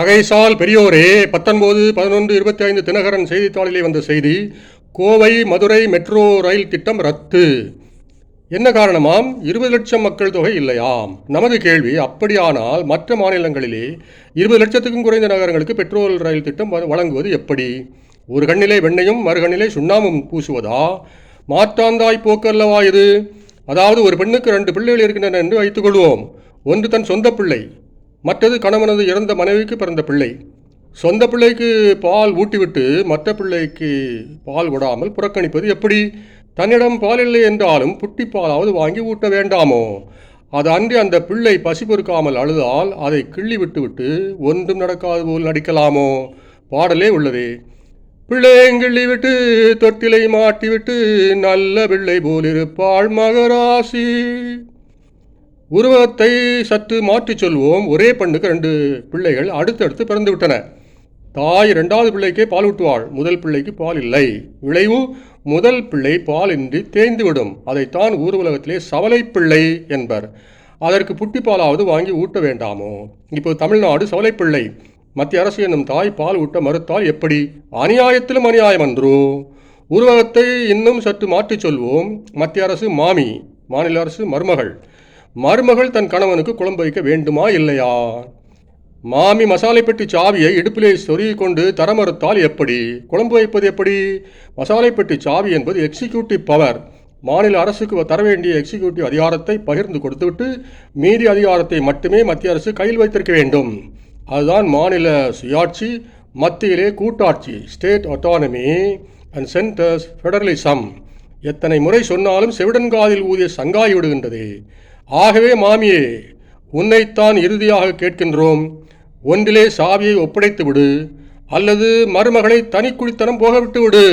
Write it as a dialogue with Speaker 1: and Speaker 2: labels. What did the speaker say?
Speaker 1: அகைசால் பெரியோரே பத்தொன்பது பதினொன்று இருபத்தி ஐந்து தினகரன் செய்தித்தாளிலே வந்த செய்தி கோவை மதுரை மெட்ரோ ரயில் திட்டம் ரத்து. என்ன காரணமாம்? இருபது லட்சம் மக்கள் தொகை இல்லையாம். நமது கேள்வி அப்படியானால் மற்ற மாநிலங்களிலே இருபது லட்சத்துக்கும் குறைந்த நகரங்களுக்கு பெட்ரோல் ரயில் திட்டம் வழங்குவது எப்படி? ஒரு கண்ணிலே வெண்ணையும் மறுகண்ணிலே சுண்ணாமும் பூசுவதா? மாற்றாந்தாய் போக்கு அல்லவா இது? அதாவது ஒரு பெண்ணுக்கு ரெண்டு பிள்ளைகள் இருக்கின்றன என்று வைத்துக்கொள்வோம். ஒன்று தன் சொந்த பிள்ளை மற்றது கணவனது இறந்த மனைவிக்கு பிறந்த பிள்ளை. சொந்த பிள்ளைக்கு பால் ஊட்டிவிட்டு மற்ற பிள்ளைக்கு பால் விடாமல் புறக்கணிப்பது எப்படி? தன்னிடம் பால் இல்லை என்றாலும் புட்டி பாலாவது வாங்கி ஊட்ட வேண்டாமோ? அது அன்றி அந்த பிள்ளை பசி பொறுக்காமல் அழுதால் அதை கிள்ளி விட்டுவிட்டு ஒன்றும் நடக்காது போல் நடிக்கலாமோ? பாடலே உள்ளதே. பிள்ளைங்கிள்ளி விட்டு தொட்டிலை மாட்டிவிட்டு நல்ல பிள்ளை போலிருப்பாள் மகராசி. உருவத்தை சற்று மாற்றிச் சொல்வோம். ஒரே பெண்ணுக்கு ரெண்டு பிள்ளைகள் அடுத்தடுத்து பிறந்து விட்டன தாய் இரண்டாவது பிள்ளைக்கே பால் ஊட்டுவாள். முதல் பிள்ளைக்கு பால் இல்லை. விளைவு முதல் பிள்ளை பாலின்றி தேய்ந்துவிடும். அதைத்தான் ஊர் உலகத்திலே சவலை பிள்ளை என்பர். அதற்கு புட்டி பாலாவது வாங்கி ஊட்ட வேண்டாமோ? இப்போ தமிழ்நாடு சவலைப்பிள்ளை மத்திய அரசு என்னும் தாய் பால் ஊட்ட மறுத்தால் எப்படி? அநியாயத்திலும் அநியாயம் அன்றோ. உருவகத்தை இன்னும் சற்று மாற்றிச் சொல்வோம். மத்திய அரசு மாமி மாநில அரசு மருமகள். மருமகள் தன் கணவனுக்கு குழம்பு வைக்க வேண்டுமா இல்லையா? மாமி மசாலை பெட்டி சாவியை இடுப்பிலே சொருகி கொண்டு தர மறுத்தால் எப்படி? குழம்பு வைப்பது எப்படி? மசாலை பெட்டி சாவி என்பது எக்ஸிக்யூட்டிவ் பவர் மாநில அரசுக்கு தர வேண்டிய எக்ஸிக்யூட்டிவ் அதிகாரத்தை பகிர்ந்து கொடுத்துவிட்டு மீதி அதிகாரத்தை மட்டுமே மத்திய அரசு கையில் வைத்திருக்க வேண்டும். அதுதான் மாநில சுயாட்சி மத்தியிலே கூட்டாட்சி state autonomy and centres federalism எத்தனை முறை சொன்னாலும் செவிடன்காதில் ஊதிய சங்காய் விடுகின்றது. ஆகவே மாமியே உன்னைத்தான் இறுதியாக கேட்கின்றோம். ஒன்றிலே சாவியை ஒப்படைத்து விடு அல்லது மருமகளை தனிக்குடித்தனம் போக விட்டு விடு